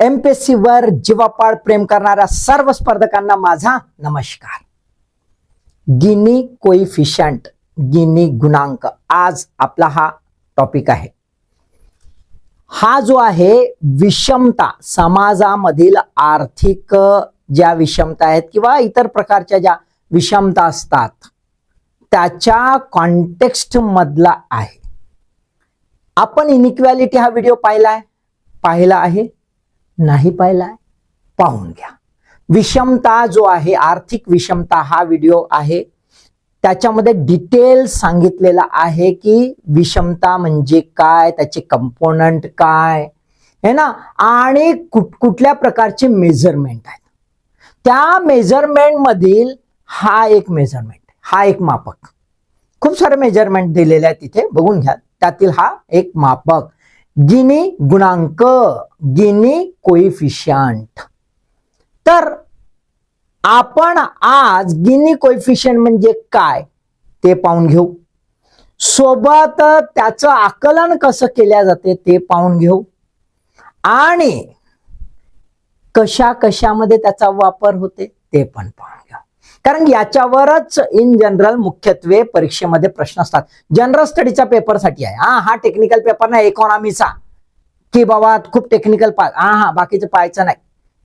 MPSC वर जीवापाड प्रेम करणाऱ्या सर्व स्पर्धकांना माझा नमस्कार. गिनी कोइफिशंट गिनी गुणांक आज आपला हा टॉपिक आहे. हा जो आहे विषमता समाजामधील आर्थिक ज्या विषमता आहेत किंवा इतर प्रकारच्या ज्या विषमता असतात त्याच्या कॉन्टेक्स्ट मधला आहे. आपण इनइक्वॅलिटी हा व्हिडिओ पाहिला आहे पाहिला आहे. नाही पाहिलाय? पाहून घ्या. विषमता जो आहे आर्थिक विषमता हा व्हिडिओ आहे. त्याच्यामध्ये डिटेल सांगितलेला आहे की विषमता म्हणजे काय त्याचे कंपोनंट काय है ना? आणि कुठ कुठल्या प्रकारचे मेजरमेंट आहेत. त्या मेजरमेंट मधील हा एक मेजरमेंट हा एक मापक. खूप सारे मेजरमेंट दिलेले आहेत तिथे बघून घ्या. त्यातील हा एक मापक. गिनी गुणांक गिनी कोइफिशियंट तर आपण आज गिनी कोइफिशियंट म्हणजे काय? ते पाहून घेऊ. सोबत त्याचं आकलन कसं केल्या जाते ते पाहून घेऊ. आणि कशा कशामध्ये त्याचा वापर होते ते पण पाहू. कारण याच्यावरच इन जनरल मुख्यत्वे परीक्षेमध्ये प्रश्न असतात. जनरल स्टडीच्या पेपरसाठी आहे. हा हा टेक्निकल पेपर नाही इकॉनॉमीचा की बाबा खूप टेक्निकल पा हा हा बाकीचं पाहायचं नाही.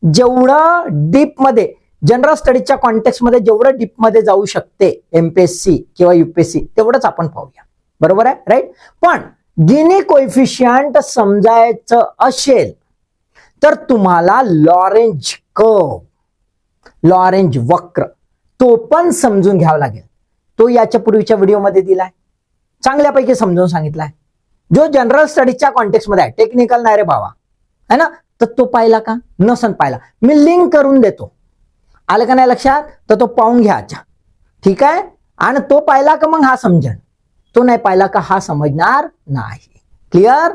जेवढं डीपमध्ये जनरल स्टडीच्या कॉन्टेक्स्टमध्ये जेवढं डीपमध्ये जाऊ शकते एमपीएससी किंवा युपीएससी तेवढंच आपण पाहूया. बरोबर आहे? राईट पण गिनी कोइफिशियंट समजायचं असेल तर तुम्हाला लॉरेंज कर्व लॉरेंज वक्र तो पण समजून घ्यावा लागेल. तो याच्या पूर्वीच्या व्हिडिओमध्ये दिलाय. चांगल्यापैकी समजून सांगितलाय. जो जनरल स्टडीजच्या कॉन्टेक्स्टमध्ये आहे टेक्निकल नाही रे बाबा है ना? तर तो पाहिला का? नसन पाहिला. मी लिंक करून देतो. आलं का नाही लक्षात? तर तो पाहून घ्या अच्छा ठीक आहे? आणि तो पाहिला का मग हा समजण? तो नाही पाहिला का हा समजणार नाही. क्लिअर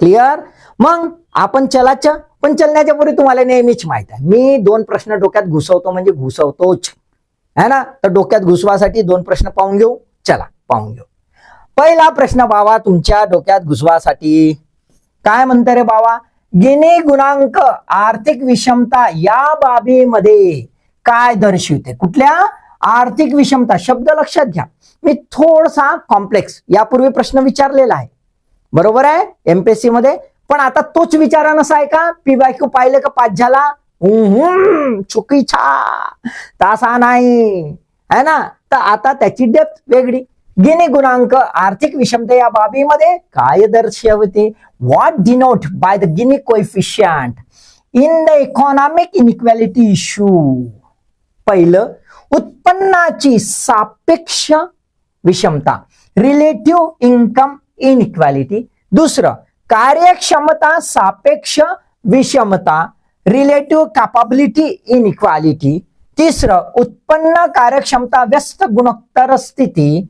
क्लिअर मग आपण चलाच्या पण चलण्याच्या पूर्वी तुम्हाला नेहमीच माहीत आहे. मी दोन प्रश्न डोक्यात घुसवतो म्हणजे घुसवतोच. है ना? तर डोक्यात घुसवासाठी दोन प्रश्न पाहून घेऊ. चला पाहून घेऊ. पहिला प्रश्न बाबा तुमच्या डोक्यात घुसवासाठी. काय म्हणतं रे बाबा? गिनी गुणांक आर्थिक विषमता या बाबीमध्ये काय दर्शवते? कुठल्या? आर्थिक विषमता. शब्द लक्षात घ्या. मी थोडसा कॉम्प्लेक्स यापूर्वी प्रश्न विचारलेला आहे. बरोबर आहे? एमपीएससी मध्ये. पण आता तोच विचारा नसा आहे का? पीवायक्यू पाहिलं का पाच झाला? चुकीचा तासा नाही. है ना? तर आता त्याची डेप्थ वेगळी. गिनी गुणांक आर्थिक विषमता या बाबीमध्ये काय दर्शवते? What denote by the Gini coefficient in the economic inequality issue पहिलं उत्पन्नाची सापेक्ष विषमता. रिलेटिव्ह इन्कम इनइक्वॅलिटी दुसरं कार्यक्षमता सापेक्ष विषमता. रिलेटिव्ह कॅपाबिलिटी इनइक्वॅलिटी तिसरं उत्पन्न कार्यक्षमता व्यस्त गुणोत्तर स्थिती.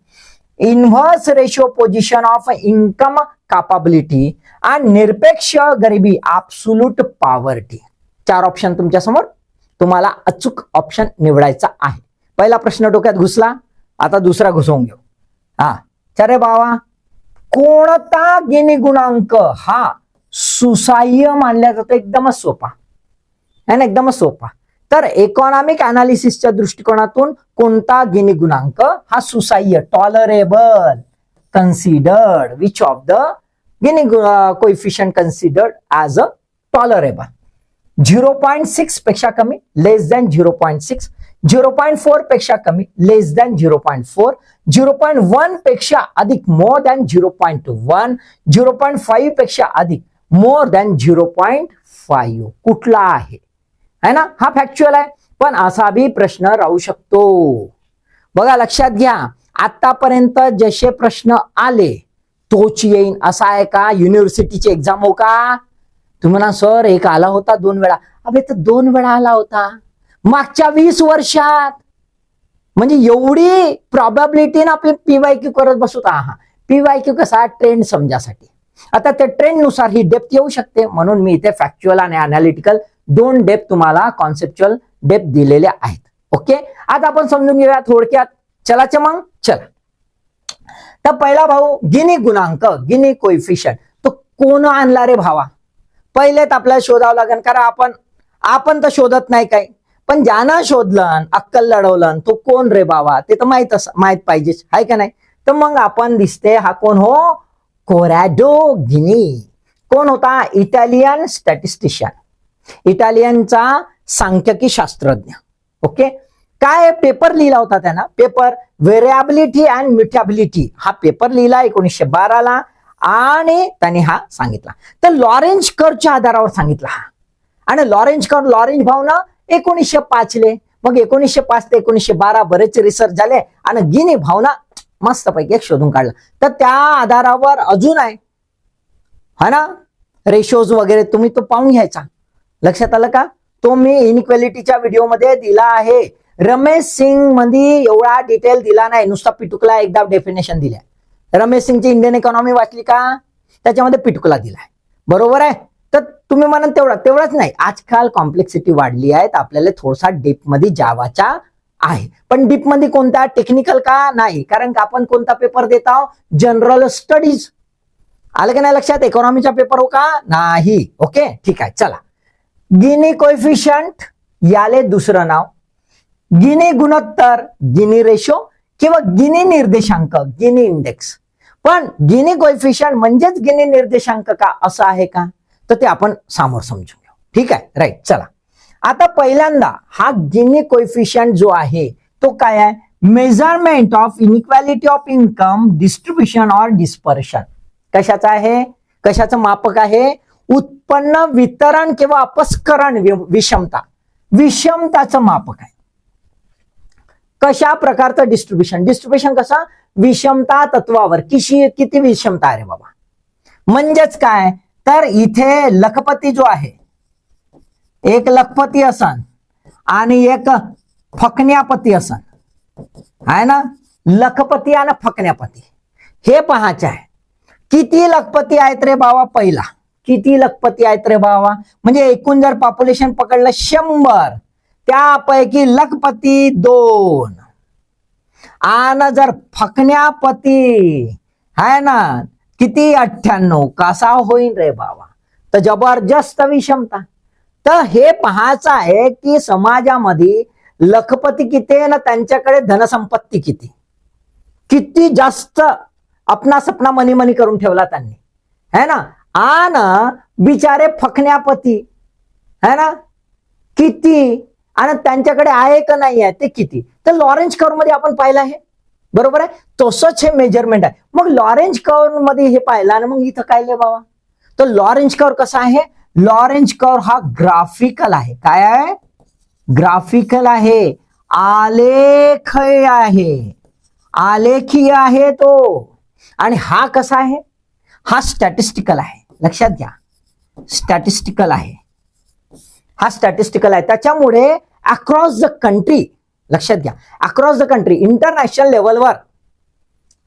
Inverse ratio position of income capability आणि निरपेक्ष गरिबी ॲब्सुलूट पॉवर्टी चार ऑप्शन तुमच्यासमोर तुम्हाला अचूक ऑप्शन निवडायचा आहे. पहिला प्रश्न डोक्यात घुसला. आता दुसरा घुसवून घेऊ. हा. चरे बावा कोणता गिनी गुणांक? हा सुसाह्य मानला जातो एकदमच सोपा. ना? एकदमच सोपा. तर इकॉनॉमिक अनालिसिसच्या दृष्टिकोनातून गिनी गुणांक? हा सुसाह्य tolerable considered which of the Gini coefficient considered as a tolerable zero point six पेक्षा कमी, less than zero point six. Four पेक्षा कमी, less than zero point four. Zero point one पेक्षा अधिक more than zero point one. Zero point five पेक्षा अधिक more than zero five. कुठला आहे? आहे ना? हा फॅक्च्युअल आहे. पण असा बी प्रश्न राहू शकतो. बघा लक्षात घ्या. आतापर्यंत जसे प्रश्न आले तोच येईन. असा आहे का? युनिव्हर्सिटीची एक्झाम हो का? तुम्हाला सर एक आला होता दोन वेळा. अबे तर दोन वेळा आला होता. मागच्या वीस वर्षात. म्हणजे एवढी प्रॉबॅबिलिटी ना आपली पीवाय क्यू करत बसू का हा पीवाय क्यू कसा? ट्रेंड समजासाठी. आता त्या ट्रेंडनुसार ही डेप्थ येऊ शकते. म्हणून मी इथे फॅक्च्युअल आणि अनालिटिकल दोन डेप तुम्हाला कॉन्सेप्च्युअल डेप दिलेल्या आहेत. ओके आता आपण समजून घेऊया थोडक्यात. चलाच मग चला. तर पहिला भाऊ गिनी गुणांक गिनी कोइफिशियंट तो कोण आणला रे भावा? पहिलेच आपल्याला शोधावं लागेल कारण आपण आपण तर शोधत नाही काही. पण ज्यानं शोधलं अक्कल लढवलं तो कोण रे बाबा ते तर माहीत अस माहीत पाहिजेच. आहे का नाही? तर मग आपण दिसते हा कोण हो? Corrado Gini. कोण होता? इटालियन स्टॅटिस्टिशियन इटालियनचा सांख्यकी शास्त्रज्ञ. ओके काय पेपर लिहिला होता त्यांना? पेपर व्हेरियाबिलिटी अँड म्युटॅबिलिटी हा पेपर लिहिला एकोणीसशे बाराला आणि त्याने हा सांगितला. तर लॉरेंज करच्या आधारावर सांगितला हा. आणि लॉरेंज कर लॉरेंज भावना एकोणीसशे पाचले. मग एकोणीसशे पाच ते एकोणीसशे बारा बरेच रिसर्च झाले आणि गिनी भावना मस्तपैकी एक शोधून काढला. तर त्या आधारावर अजून आहे. हा ना? रेशोज वगैरे तुम्ही तो पाहून घ्यायचा. लक्षात आलं का? तो मी इनइक्वेलिटीच्या व्हिडिओमध्ये दिला आहे. रमेश सिंगमध्ये एवढा डिटेल दिला नाही. नुसता पिटुकला एकदा डेफिनेशन दिल्या. रमेश सिंगची इंडियन इकॉनॉमी वाचली का? त्याच्यामध्ये पिटुकला दिलाय. बरोबर आहे? तर तुम्ही म्हणाल तेवढा. तेवढाच नाही. आजकाल कॉम्प्लेक्सिटी वाढली आहे तर आपल्याला थोडासा डीपमध्ये जावाचा आहे. पण डीपमध्ये कोणता? टेक्निकल का? नाही. कारण का आपण कोणता पेपर देत आहोत? जनरल स्टडीज आलं का नाही लक्षात? इकॉनॉमीचा पेपर हो का? नाही. ओके? ठीक आहे. चला. गिनी कोइफिशंट याले दुसरं नाव. गिनी गुणोत्तर गिनी रेशो किंवा गिनी निर्देशांक गिनी इंडेक्स पण गिनी कोइफिशंट म्हणजेच गिनी निर्देशांक का? असं आहे का? तर ते आपण समोर समजून घेऊ. ठीक आहे? राईट चला. आता पहिल्यांदा हा गिनी कोइफिशंट जो आहे तो काय आहे? Measurement of inequality of income distribution or dispersion कशाचं आहे? कशाचं मापक आहे? उत्पन्न वितरण किंवा अपस्करण विषमता. विषमताचं मापक आहे. कशा प्रकारचं डिस्ट्रीब्युशन डिस्ट्रीब्युशन कसं? विषमता तत्वावर. किशी किती विषमता आहे रे बाबा? म्हणजेच काय? तर इथे लखपती जो आहे एक लखपती असन आणि एक फकण्यापती असन. आहे ना? लखपती आणि फकण्यापती. हे पाहायचे आहे. किती लखपती आहेत रे बाबा पहिला? किती लखपती आहेत रे बाबा? म्हणजे एकूण जर पॉप्युलेशन पकडलं शंभर त्यापैकी लखपती दोन. आणि जर फकण्यापती आहे ना किती अठ्ठ्याण्णव? कसा होईल रे बाबा? तर जबरदस्त विषमता. तर हे पाहायचं आहे की समाजामध्ये लखपती किती आहे ना त्यांच्याकडे धनसंपत्ती किती? किती जास्त अपना सपना मनी मनी करून ठेवला त्यांनी. है ना? आन बिचारे फकण्यापती. है ना? किती? आणि त्यांच्याकडे आहे का नाही आहे? ते किती? तर लॉरेंज कर्वमध्ये आपण पाहिलं आहे. बरोबर आहे? तसंच हे मेजरमेंट आहे. मग लॉरेंज कर्वमध्ये हे पाहिलं आणि मग इथं काय बाबा? तर लॉरेंज कर्व कसा आहे? लॉरेंज कर्व हा ग्राफिकल आहे. काय आहे? ग्राफिकल आहे. आलेख आहे. आलेखीय आहे तो. आणि हा कसा आहे? हा स्टॅटिस्टिकल आहे. लक्षात घ्या. स्टॅटिस्टिकल आहे. हा स्टॅटिस्टिकल आहे. त्याच्यामुळे अक्रॉस द कंट्री लक्षात घ्या. अक्रॉस द कंट्री इंटरनॅशनल लेवलवर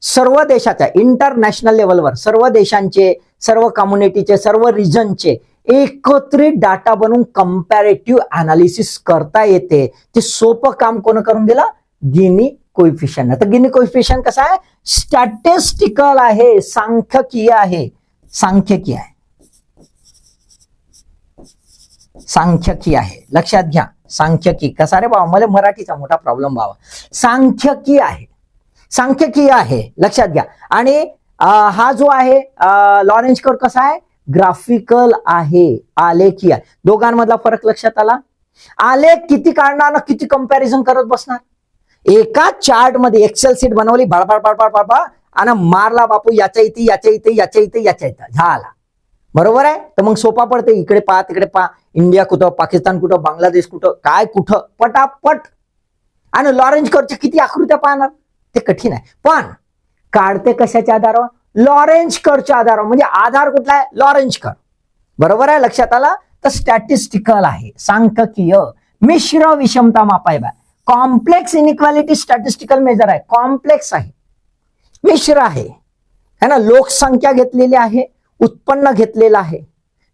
सर्व देशाच्या इंटरनॅशनल लेवलवर सर्व देशांचे सर्व कम्युनिटीचे सर्व रिजनचे एकत्रित डाटा बनवून कम्पॅरेटिव्ह अनालिसिस करता येते. ते सोपं काम कोण करून दिलं? गिनी कोइफिशियन तर गिनी कोइफिशियन कसा आहे? स्टॅटिस्टिकल आहे सांख्यकीय आहे. सांख्यकी आहे. सांख्यकी आहे. लक्षात घ्या सांख्यकी. कसा रे बाबा? मला मराठीचा मोठा प्रॉब्लेम व्हावा सांख्यकीय आहे. सांख्यकीय आहे. लक्षात घ्या. आणि हा जो आहे लॉरेंज कर कसा आहे? ग्राफिकल आहे. आलेखी आहे. दोघांमधला फरक लक्षात आला? आलेख किती काढणार ना किती कंपॅरिझन करत बसणार? एका चार्टमध्ये एक्सेल सीट बनवली बळबळ बळबळ बळबळ आणि मारला बापू याच्या इथे याच्या इथे याच्या इथे याच्या इथं. झाला. बरोबर आहे? तर मग सोपा पडते इकडे पहा तिकडे पहा. इंडिया कुठं पाकिस्तान कुठं बांगलादेश कुठं काय कुठं? पटापट. आणि लॉरेंज कर्वच्या किती आकृत्या पाहणार? ते कठीण आहे. पण काढते कशाच्या आधारावर लॉरेंज करच्या आधारावर म्हणजे आधार कुठला आहे? लॉरेंज कर बरोबर आहे? लक्षात आला? तर स्टॅटिस्टिकल आहे. सांख्यकीय. मिश्र विषमता मापाय by complex inequality statistical measure आहे. कॉम्प्लेक्स आहे. मिश्र आहे. है ना? लोकसंख्या घेतलेली आहे उत्पन्न घेतलेलं आहे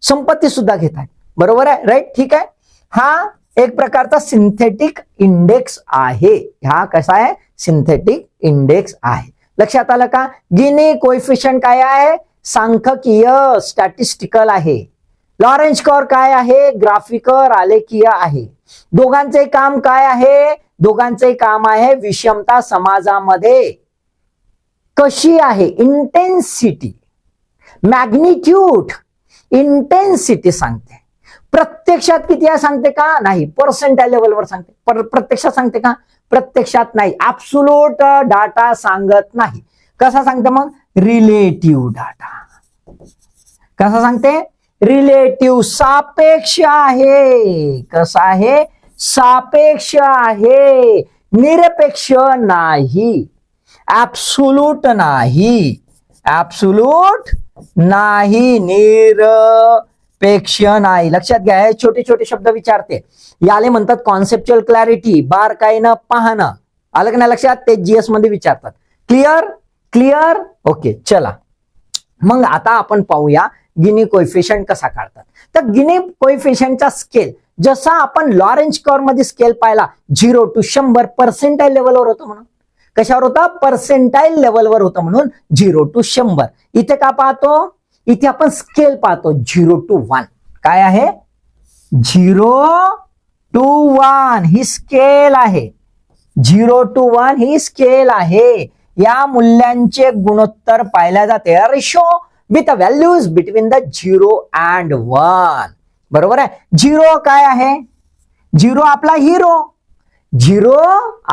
संपत्ती सुद्धा घेत आहे. बरोबर आहे? राईट ठीक आहे? हा एक प्रकारचा सिंथेटिक इंडेक्स आहे. हा कसा आहे? सिंथेटिक इंडेक्स आहे. लक्षात आलं का? गिनी कोइफिशियंट काय आहे? सांख्यकीय स्टॅटिस्टिकल आहे. लॉरेंज कॉर काय आहे? ग्राफिकर आलेखीय आहे. दोघांचे काम काय आहे? दोघांचे काम आहे विषमता समाजामध्ये. कशी आहे? इंटेन्सिटी मॅग्निट्यूड इंटेन्सिटी सांगते. प्रत्यक्षात किती आहे सांगते का? नाही. पर्सेंटाईल लेवलवर सांगते. पर प्रत्यक्षात सांगते का? प्रत्यक्षात नाही. ऍब्सुलोट डाटा सांगत नाही. कसा सांगते मग? रिलेटिव्ह डाटा कसा सांगते? रिलेटिव्ह सापेक्ष आहे. कसा आहे? सापेक्ष आहे. निरपेक्ष नाही. ऍब्सुलूट नाही. ऍब्सुलूट नाही. निरपेक्ष नाही. लक्षात घ्या हे छोटे छोटे शब्द विचारते. याले म्हणतात कॉन्सेप्च्युअल क्लॅरिटी बार पाहणं. आलं का नाही लक्षात? ते जीएसमध्ये विचारतात. क्लिअर क्लिअर ओके चला. मग आता आपण पाहूया गिनी कोइफिशियंट कसा काढतात. तर गिनी कोइफिशियंटचा स्केल जसा आपण लॉरेंज कॉरमध्ये स्केल पाहिला झिरो टू शंभर पर्सेंटाईल लेवलवर होतो म्हणून. कशावर होता? पर्सेंटाईल लेवलवर होतं म्हणून झिरो टू शंभर. इथे का पाहतो? इथे आपण स्केल पाहतो. झिरो टू वन काय आहे? झिरो टू वन ही स्केल आहे. झिरो टू वन ही स्केल आहे. या मूल्यांचे गुणोत्तर पाहिल्या जाते. Ratio with values between the zero and one बरोबर आहे? झिरो काय आहे? झिरो आपला हिरो झिरो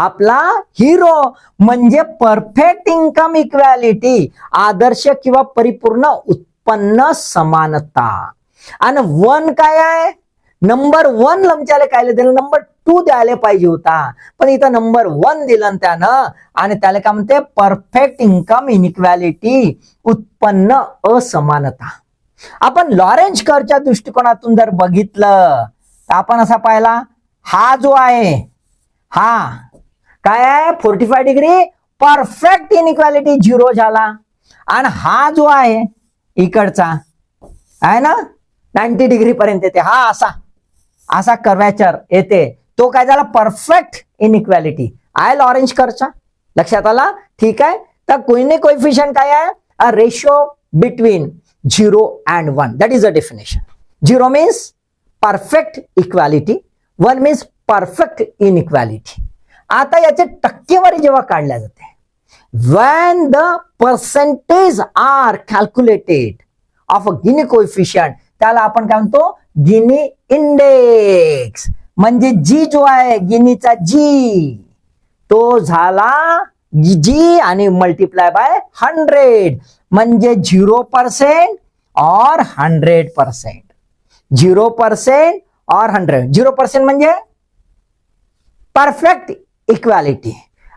आपला हिरो. म्हणजे परफेक्ट इन्कम इक्वॅलिटी आदर्श किंवा परिपूर्ण उत्पन्न समानता. आणि वन काय आहे? नंबर वन लमच्याला कायले दिलं? नंबर टू द्यायला पाहिजे होता. पण इथं नंबर वन दिलं त्यानं. आणि त्याला काय म्हणते? परफेक्ट इन्कम इनइक्वॅलिटी उत्पन्न असमानता. आपण लॉरेंज करच्या दृष्टिकोनातून जर बघितलं तर आपण असा पाहिला हा जो आहे हा. काय आहे? Forty five degree perfect inequality zero झाला. आणि हा जो आहे इकडचा आहे ना? नाईन्टी डिग्री पर्यंत येते. हा असा. असा कर्वॅचर येते. तो काय झाला? परफेक्ट इनइक्वॅलिटी आहे ऑरेंज करचा लक्षात आला? ठीक आहे. तर कोईने कोइफिशियंट काय आहे? A ratio between zero and one that is a definition zero means perfect equality one means perfect inequality आता याचे टक्केवारी जेव्हा काढल्या जाते when the percentage are calculated of a Gini coefficient त्याला आपण काय म्हणतो? गिनी इंडेक्स म्हणजे जी जो आहे गिनीचा जी तो झाला जी आणि मल्टिप्लाय बाय हंड्रेड म्हणजे झिरो पर्सेंट और हंड्रेड पर्सेंट झिरो पर्सेंट और हंड्रेड झिरो पर्सेंट म्हणजे परफेक्ट इक्वॅलिटी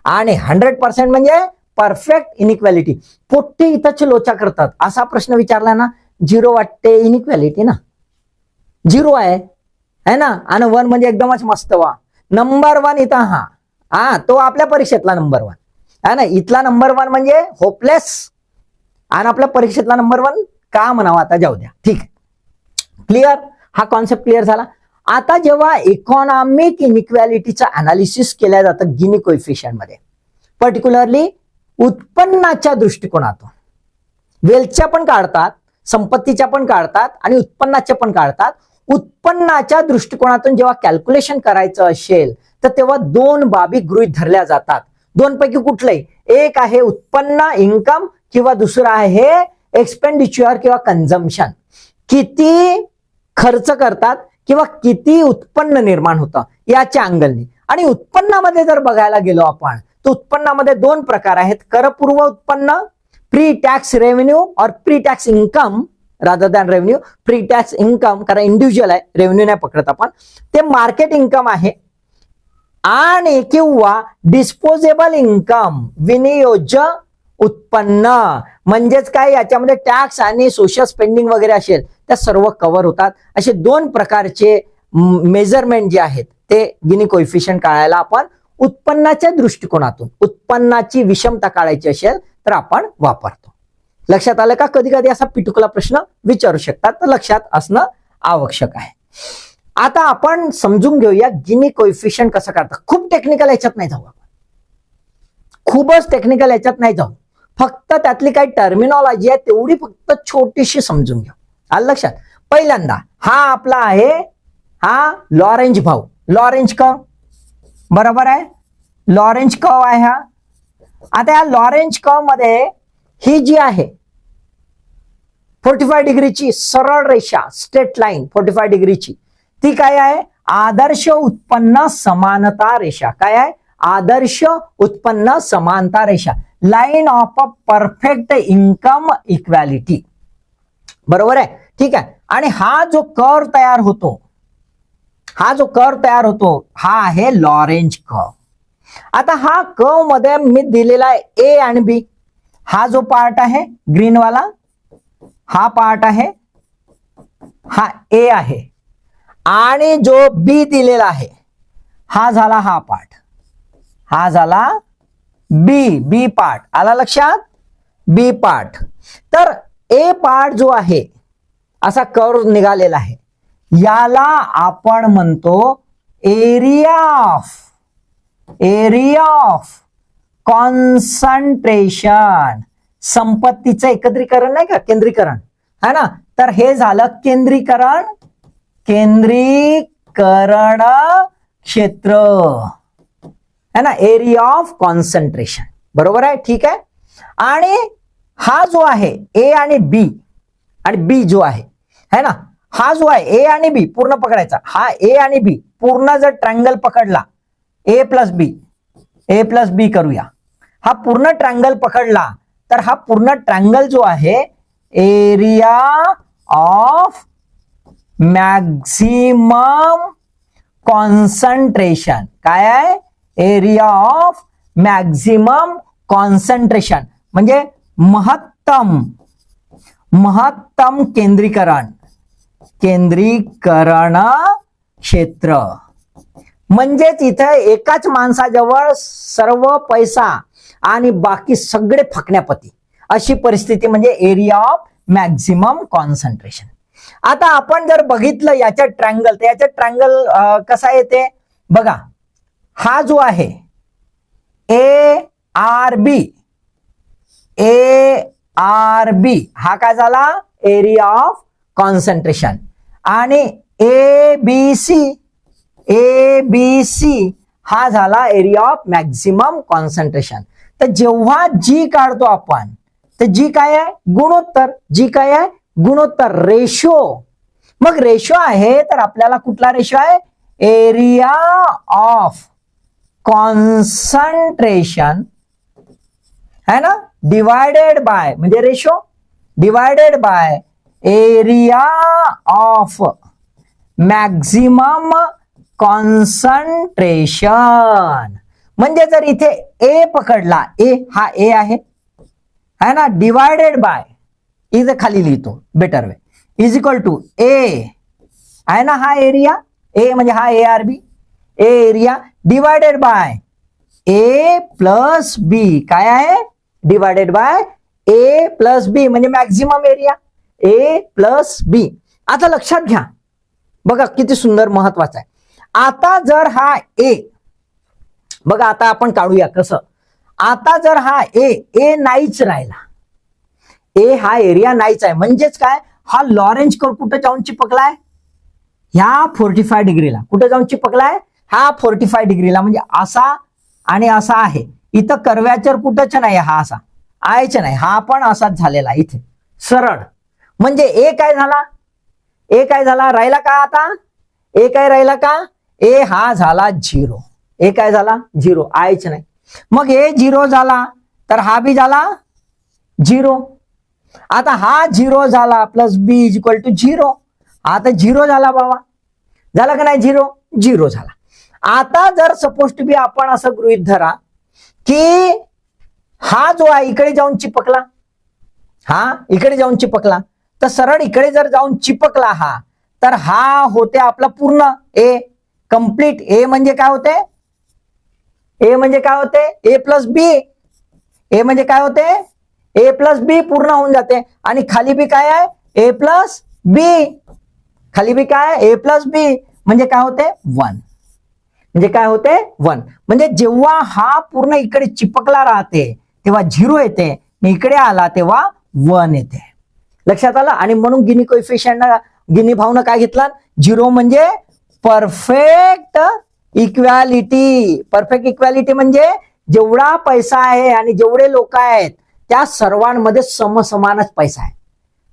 आणि हंड्रेड पर्सेंट म्हणजे परफेक्ट इनइक्वॅलिटी पोट्टे इथंच लोचा करतात. असा प्रश्न विचारला ना झिरो वाटते इनइक्वॅलिटी ना? झिरो आहे. है ना? आणि वन म्हणजे एकदमच मस्त वा. नंबर वन इथं हा. हा तो आपल्या परीक्षेतला नंबर वन है ना? इथला नंबर वन म्हणजे होपलेस आणि आपल्या परीक्षेतला नंबर वन का म्हणावा आता जाऊ द्या. ठीक. क्लिअर हा कॉन्सेप्ट क्लिअर झाला? आता जेव्हा इकॉनॉमिक इनइक्वॅलिटीचं अनालिसिस केल्या जातं गिनी कोइफिशियंटमध्ये पर्टिक्युलरली उत्पन्नाच्या दृष्टिकोनातून. वेल्थच्या पण काढतात संपत्तीच्या पण काढतात आणि उत्पन्नाच्या पण काढतात. उत्पन्नाच्या दृष्टिकोनातून जेव्हा कॅल्क्युलेशन करायचं असेल तर तेव्हा दोन बाबी गृहीत धरल्या जातात. दोन पैकी कुठलंही? एक आहे उत्पन्न इन्कम किंवा दुसरं आहे एक्सपेंडिच्युअर किंवा कन्झम्पशन किती खर्च करतात? किंवा किती उत्पन्न निर्माण होतं याच्या अंगलने. आणि उत्पन्नामध्ये जर बघायला गेलो आपण तर उत्पन्नामध्ये दोन प्रकार आहेत. करपूर्व उत्पन्न प्री टॅक्स रेव्हेन्यू और pre tax income rather than revenue pre tax income कारण इंडिव्हिज्युअल आहे रेव्हेन्यू नाही पकडत आपण. ते मार्केट इन्कम आहे. आणि किंवा डिस्पोजेबल इन्कम विनियोज उत्पन्न. म्हणजेच काय? याच्यामध्ये टॅक्स आणि सोशल स्पेंडिंग वगैरे असेल. त्या सर्व कव्हर होतात. असे दोन प्रकारचे मेजरमेंट जे आहेत ते गिनी कोइफिशियंट काढायला आपण उत्पन्नाच्या दृष्टिकोनातून उत्पन्नाची विषमता काढायची असेल तर आपण वापरतो. लक्षात आलं का? कधी कधी असा पिटुकला प्रश्न विचारू शकतात. तर लक्षात असणं आवश्यक आहे. आता आपण समजून घेऊया गिनी कोइफिशियंट कसं काढतं खूप टेक्निकल याच्यात नाही जाऊ आपण. खूपच टेक्निकल याच्यात नाही जाऊ. फक्त त्यातली काही टर्मिनॉलॉजी आहे तेवढी फक्त छोटीशी समजून घेऊ. आलं लक्षात? पहिल्यांदा हा आपला आहे हा लॉरेंज भाऊ. लॉरेंज कर्व बरोबर आहे? लॉरेंज कर्व आहे हा. आता या लॉरेंज कर्वमध्ये ही जी आहे फोर्टी फाय डिग्रीची सरळ रेषा स्ट्रेट लाईन फोर्टी फाय डिग्रीची ती काय आहे? आदर्श उत्पन्न समानता रेषा. काय आहे? आदर्श उत्पन्न समानता रेषा. Line of a perfect income equality बरोबर आहे? ठीक आहे? आणि हा जो कर तयार होतो हा जो कर तयार होतो हा आहे लॉरेंज कर्व आता हा कर्वमध्ये मी दिलेला आहे ए आणि बी हा जो पार्ट आहे ग्रीनवाला हा पार्ट आहे हा ए आहे. आणि जो बी दिलेला आहे हा झाला हा पार्ट हा झाला बी बी पार्ट आला लक्षात? बी पार्ट तर ए पार्ट जो आहे असा कर्व निघालेला आहे. याला आपण म्हणतो area of area of concentration संपत्तीचं एकत्रीकरण नाही का? केंद्रीकरण. है ना? तर हे झालं केंद्रीकरण केंद्रीकरण क्षेत्र. है ना? एरिया ऑफ कॉन्सन्ट्रेशन बरोबर आहे? ठीक आहे? आणि हा जो आहे ए आणि बी आणि बी जो आहे है ना? हा जो आहे ए आणि बी पूर्ण पकडायचा. हा ए आणि बी पूर्ण जर ट्रँगल पकडला ए प्लस बी ए प्लस बी करूया. हा पूर्ण ट्रँगल पकडला तर हा पूर्ण ट्रँगल जो आहे एरिया ऑफ मॅक्झिमम कॉन्सन्ट्रेशन काय आहे? एरिया ऑफ मॅक्झिमम कॉन्सन्ट्रेशन म्हणजे महत्तम महत्तम केंद्रीकरण. केंद्रीकरण क्षेत्र. म्हणजेच इथं एकाच माणसाजवळ सर्व पैसा आणि बाकी सगळे फकण्यापती. अशी परिस्थिती म्हणजे एरिया ऑफ मॅक्झिमम कॉन्सन्ट्रेशन आता आपण जर बघितलं याच्या ट्रँगल तर याच्या ट्रँगल कसा येते बघा हा जो आहे ए आर बी ए आर बी हा काय झाला? एरिया ऑफ कॉन्सन्ट्रेशन आणि A B C A B C हा झाला एरिया ऑफ मॅक्झिमम कॉन्सन्ट्रेशन तर जेव्हा जी काढतो आपण तर जी काय आहे? गुणोत्तर. जी काय आहे? गुणोत्तर. रेशो मग रेशो आहे तर आपल्याला कुठला रेशो आहे? एरिया ऑफ कॉन्सन्ट्रेशन है ना? डिवायडेड बाय म्हणजे ratio divided by area of maximum concentration म्हणजे जर इथे ए पकडला ए हा ए आहे, है ना? डिवायडेड बाय इथे खाली लिहितो better way is equal to A आहे ना हा एरिया ए म्हणजे हा A are B A area divided by A plus B काय आहे? बाय ए प्लस बी म्हणजे maximum area A plus B आता लक्षात घ्या. बघा किती सुंदर महत्वाचं आहे. आता जर हा ए बघा आता आपण काढूया कसं. आता जर हा ए ए नाहीच राहिला. ए हा एरिया नाहीच आहे. म्हणजेच काय? हा लॉरेंज कर कुठं जाऊन चिपकलाय? ह्या फोर्टी फाय डिग्रीला कुठं जाऊन चिपकलाय? हा फोर्टी फाय डिग्रीला म्हणजे असा आणि असा आहे. इथं कर्व्याचर कुठंच नाही हा असा. आहेच नाही. हा पण असाच झालेला इथे. सरळ. म्हणजे ए काय झाला? ए काय झाला? राहिला का आता? ए काय राहिला का? ए हा झाला झिरो. ए काय झाला? झिरो. आयच नाही. मग ए झिरो झाला तर हा बी झाला झिरो. आता हा झिरो झाला plus B is equal to zero. आता झिरो झाला बाबा. झाला का नाही झिरो? झिरो झाला. आता जर सपोज टू बी आपण असं गृहित धरा की हा जो आहे इकडे जाऊन चिपकला. हा इकडे जाऊन चिपकला. तर सरळ इकडे जर जाऊन चिपकला हा तर हा होते आपला पूर्ण ए कंप्लीट ए म्हणजे काय होते? ए म्हणजे काय होते? ए प्लस बी ए म्हणजे काय होते? ए प्लस बी पूर्ण होऊन जाते. आणि खाली बी काय आहे? ए प्लस बी खाली बी काय ए प्लस बी म्हणजे काय होते? वन म्हणजे काय होते? वन म्हणजे जेव्हा हा पूर्ण इकडे चिपकला राहते तेव्हा झिरो येते. इकडे आला तेव्हा वन येते. लक्षात आलं? आणि म्हणून गिनी कोइफिशियंट गिनी भावनं काय घेतला? झिरो म्हणजे परफेक्ट इक्वॅलिटी परफेक्ट इक्वॅलिटी म्हणजे जेवढा पैसा आहे आणि जेवढे लोक आहेत त्या सर्वांमध्ये समसमानच पैसा आहे.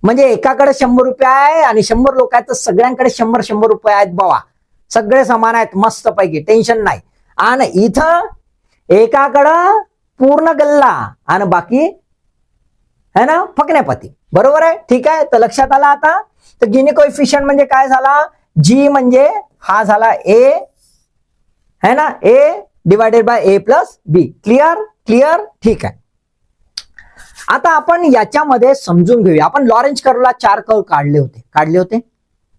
म्हणजे एकाकडे शंभर रुपये आहे आणि शंभर लोक आहेत तर सगळ्यांकडे शंभर शंभर रुपये आहेत बाबा. सगळे समान आहेत मस्त पैकी टेन्शन नाही. आणि इथं एकाकडं पूर्ण गल्ला आणि बाकी है ना फकण्यापती. बरोबर आहे? ठीक आहे? तर लक्षात आला आता? तर गिनी कोइफिशियंट म्हणजे काय झाला? जी म्हणजे हा झाला ए है ना? A divided by A plus B clear clear ठीक आहे. आता आपण याच्यामध्ये समजून घेऊया. आपण लॉरेंज कर्वला चार कर्व काढले होते. काढले होते?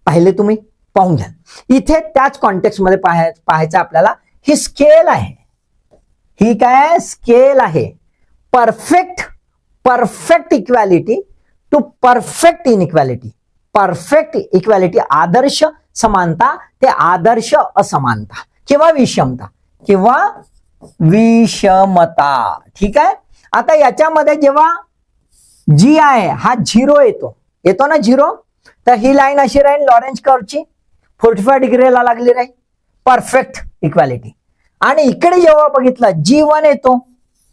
पाहिले तुम्ही? पाहून घ्या. इथे त्याच कॉन्टेक्स्टमध्ये पाहाय पाहायचं आपल्याला ही स्केल आहे. ही काय स्केल आहे. Perfect perfect equality to perfect inequality perfect equality आदर्श समानता ते आदर्श असमानता. किंवा विषमता? किंवा विषमता. ठीक आहे? आता याच्यामध्ये जेव्हा जी आहे हा झिरो येतो. येतो ना झिरो? तर ही लाईन अशी राहील लॉरेंज कर्वची फोर्टी फाय डिग्रीला लागली राहील. परफेक्ट इक्वॅलिटी आणि इकडे जेव्हा बघितलं जी वन येतो.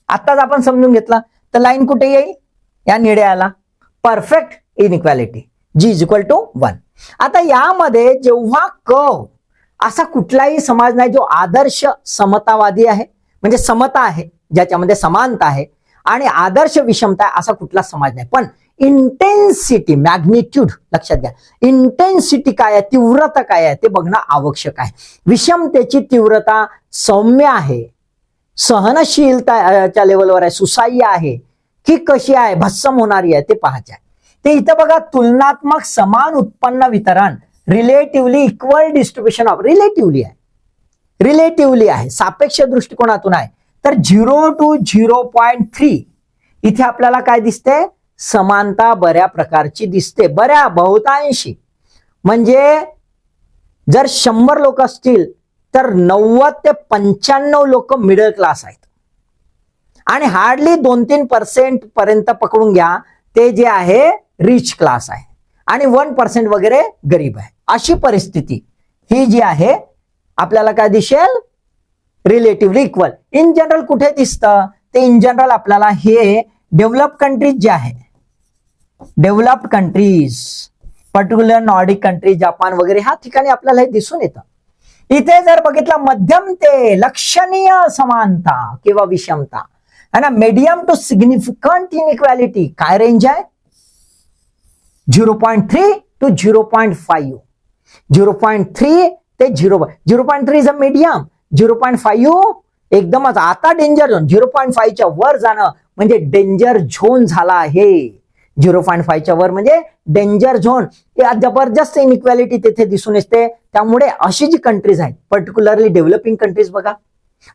आत्ताच आपण समजून घेतला. तर लाईन कुठे येईल? या निड्याला perfect inequality G is equal to one आता यामध्ये जेव्हा कव असा कुठलाही समाज नाही जो आदर्श समतावादी आहे म्हणजे समता आहे ज्याच्यामध्ये समानता आहे आणि आदर्श विषमता आहे असा कुठला समाज नाही. पण इंटेन्सिटी मॅग्निट्यूड लक्षात घ्या. इंटेन्सिटी काय आहे? तीव्रता काय आहे? ते बघणं आवश्यक आहे. विषमतेची तीव्रता सौम्य आहे. सहनशीलताच्या लेवलवर आहे. सुसाह्य आहे. ही कशी आहे? भस्सम होणारी आहे ते पाहायचे आहे. ते इथं बघा तुलनात्मक समान उत्पन्न वितरण relatively equal distribution of relatively आहे. रिलेटिव्हली आहे सापेक्ष दृष्टिकोनातून आहे. तर zero to zero point three इथे आपल्याला काय दिसते? समानता बऱ्या प्रकारची दिसते बऱ्या बहुतांशी. म्हणजे जर शंभर लोक असतील तर नव्वद ते पंच्याण्णव लोक मिडल क्लास आहेत. आणि हार्डली दोन तीन पर्सेंट पर्यंत पकडून घ्या. ते जे आहे रिच क्लास आहे. आणि वन पर्सेंट वगैरे गरीब आहे. अशी परिस्थिती. ही जी आहे आपल्याला काय दिसेल? रिलेटिव्हली इक्वल इन जनरल कुठे दिसतं? ते इन जनरल आपल्याला हे डेव्हलप कंट्रीज जे आहे developed countries particular Nordic country Japan वगैरे ह्या ठिकाणी आपल्याला हे दिसून येतं. इथे जर बघितलं मध्यम ते लक्षणीय समानता किंवा विषमता है ना? मीडियम टू सिग्निफिकंट इनइक्वॅलिटी काय रेंज आहे zero point three to zero point five zero point three ते zero zero point three is a medium zero point five एकदमच. आता डेंजर झोन झिरो पॉईंट फाईव्हच्या वर जाणं म्हणजे डेंजर झोन झाला आहे. झिरो पॉईंट फाईव्हच्या वर म्हणजे डेंजर झोन जबरदस्त इनइक्वॅलिटी तिथे दिसून येते. त्यामुळे अशी जी कंट्रीज आहेत पर्टिक्युलरली डेव्हलपिंग कंट्रीज बघा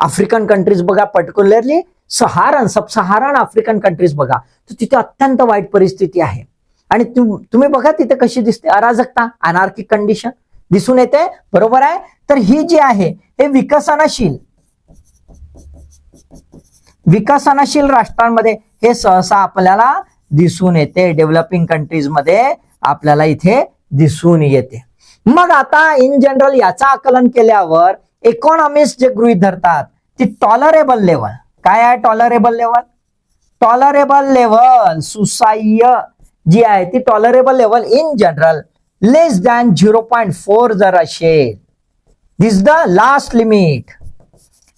आफ्रिकन कंट्रीज बघा particularly Saharan sub Saharan African countries बघा. तर तिथे अत्यंत वाईट परिस्थिती आहे. आणि तुम्ही बघा तिथे कशी दिसते. अराजकता अनार्किक कंडिशन दिसून येते. बरोबर आहे? तर ही जी आहे हे विकसनशील. विकसनशील राष्ट्रांमध्ये हे सहसा आपल्याला दिसून येते. डेव्हलपिंग कंट्रीजमध्ये आपल्याला इथे दिसून येते. मग आता इन जनरल याचं आकलन केल्यावर इकॉनॉमिस्ट जे गृहित धरतात ती टॉलरेबल लेवल काय आहे टॉलरेबल लेवल टॉलरेबल लेवल सुसाह्य जी आहे ती tolerable level in general less than zero point four जर असेल this the last limit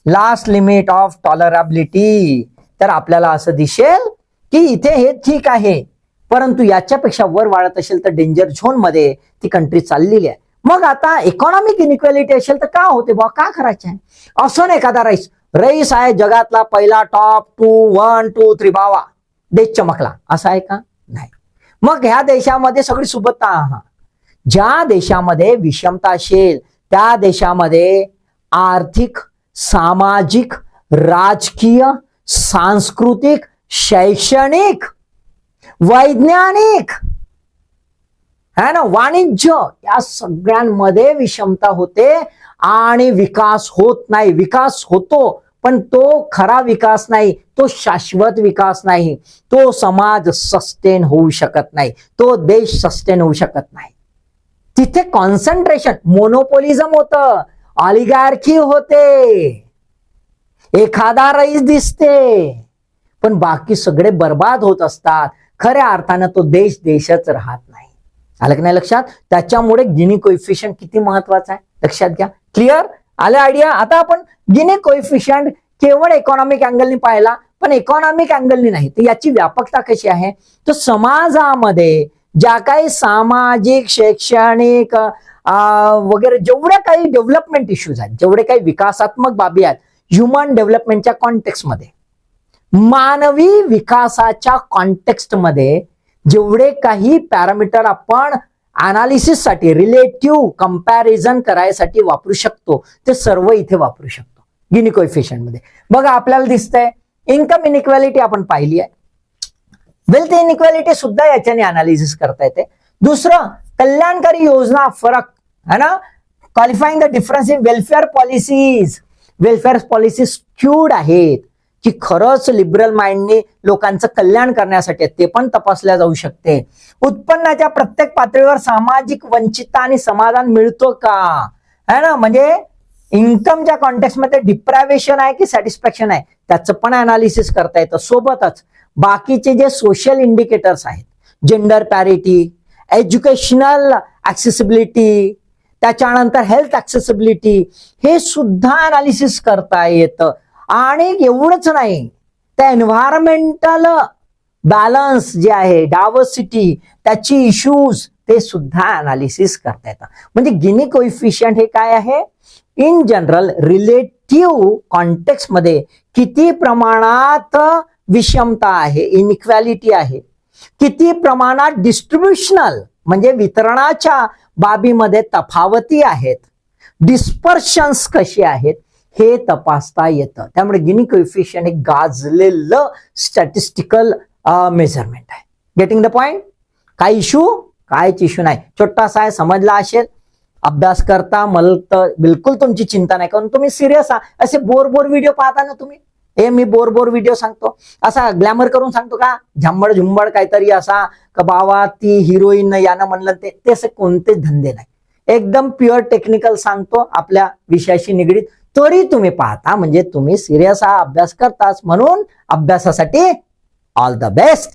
last limit of tolerability तर आपल्याला असं दिसेल की इथे हे ठीक आहे. परंतु याच्यापेक्षा वर वाढत असेल तर डेंजर झोनमध्ये ती कंट्री चाललेली आहे. मग आता इकॉनॉमिक इनइक्वॅलिटी असेल तर का होते बा का करायचं आहे? असं नाही एखादा राईस रईस आहे जगातला पहिला top two one two three बावा. देश चमकला. असा आहे का? नाही. मग ह्या देशामध्ये सगळी सुबत्ता हा. ज्या देशामध्ये विषमता असेल त्या देशामध्ये आर्थिक सामाजिक राजकीय सांस्कृतिक शैक्षणिक वैज्ञानिक है ना वाणिज्य या सगळ्यांमध्ये विषमता होते आणि विकास होत नाही. विकास होतो पण तो खरा विकास नाही तो शाश्वत विकास नाही तो समाज सस्टेन होऊ शकत नाही तो देश सस्टेन होऊ शकत नाही. तिथे कॉन्सन्ट्रेशन मोनोपोलिझम होतं ऑलिगार्की होते. एखादा रईस दिसते पण बाकी सगळे बर्बाद होत असतात. खऱ्या अर्थानं तो देश देशच राहत नाही. आलं की नाही लक्षात? त्याच्यामुळे गिनी कोइफिशियंट किती महत्त्वाचा आहे? लक्षात घ्या. क्लिअर आलं आयडिया आता आपण गिनी कोइफिशियंट केवळ इकॉनॉमिक अँगलनी पाहिला पण इकॉनॉमिक अँगलनी नाही. तर याची व्यापकता कशी आहे? तर समाजामध्ये ज्या काही सामाजिक शैक्षणिक वगैरे जेवढ्या काही डेव्हलपमेंट इश्यूज आहेत जेवढे काही विकासात्मक बाबी आहेत ह्युमन डेव्हलपमेंटच्या कॉन्टेक्स्टमध्ये मानवी विकासाच्या कॉन्टेक्स्टमध्ये जेवढे काही पॅरामीटर आपण अनालिसिससाठी रिलेटिव्ह कंपॅरिझन करायसाठी वापरू शकतो ते सर्व इथे वापरू शकतो. गिनी कोइफिशियंटमध्ये. बघा आपल्याला दिसतंय इन्कम इनइक्वॅलिटी आपण पाहिली आहे. वेल्थ इनइक्वॅलिटी सुद्धा याच्याने अनालिसिस करता येते. दुसरं कल्याणकारी योजना फरक है ना? Qualifying the difference in welfare policies welfare policy skewed आहेत. की खरंच लिबरल माइंडने लोकांचं कल्याण करण्यासाठी ते पण तपासल्या जाऊ शकते. उत्पन्नाच्या प्रत्येक पातळीवर सामाजिक वंचितता आणि समाधान मिळतो का? है ना? म्हणजे इन्कमच्या कॉन्टेक्समध्ये डिप्रायव्हेशन आहे की सॅटिस्फॅक्शन आहे त्याचं पण अनालिसिस करता येतं. सोबतच बाकीचे जे सोशल इंडिकेटर्स आहेत जेंडर पॅरिटी एज्युकेशनल ऍक्सेसिबिलिटी त्याच्यानंतर हेल्थ ऍक्सेसिबिलिटी हे सुद्धा अनालिसिस करता येतं. आणि एवढंच नाही त्या एन्व्हायरमेंटल बॅलन्स जे आहे डायव्हर्सिटी त्याची इश्यूज ते सुद्धा अनालिसिस करता येतं. म्हणजे गिनी कोइफिशियंट हे काय आहे? इन जनरल रिलेटिव्ह कॉन्टेक्स्ट किती प्रमाणात विषमता आहे इनइक्वॅलिटी आहे किती प्रमाणात डिस्ट्रीब्युशनल म्हणजे वितरणाच्या बाबीमध्ये तफावती आहेत डिस्पर्शन्स कशी आहेत हे तपासता येतं. त्यामुळे गिनी कोइफिशियंट एक गाजलेलं स्टॅटिस्टिकल मेजरमेंट आहे. गेटिंग द पॉइंट काय इश्यू कायच इशू नाही. छोटासा आहे समजला असेल. अभ्यास करता मला तर बिलकुल तुमची चिंता नाही. कारण तुम्ही सिरियस आहात असे बोर बोर व्हिडिओ पाहता ना तुम्ही. हे मी बोर बोर व्हिडिओ सांगतो. असा ग्लॅमर करून सांगतो का? झंबड झुंबड काहीतरी असा का बाबा ती हिरोईन यानं म्हणलं ते ते असे कोणतेच धंदे नाही. एकदम प्युअर टेक्निकल सांगतो आपल्या विषयाशी निगडीत. तरी तुम्ही पाहता म्हणजे तुम्ही सिरियस हा अभ्यास करताच म्हणून अभ्यासासाठी ऑल द बेस्ट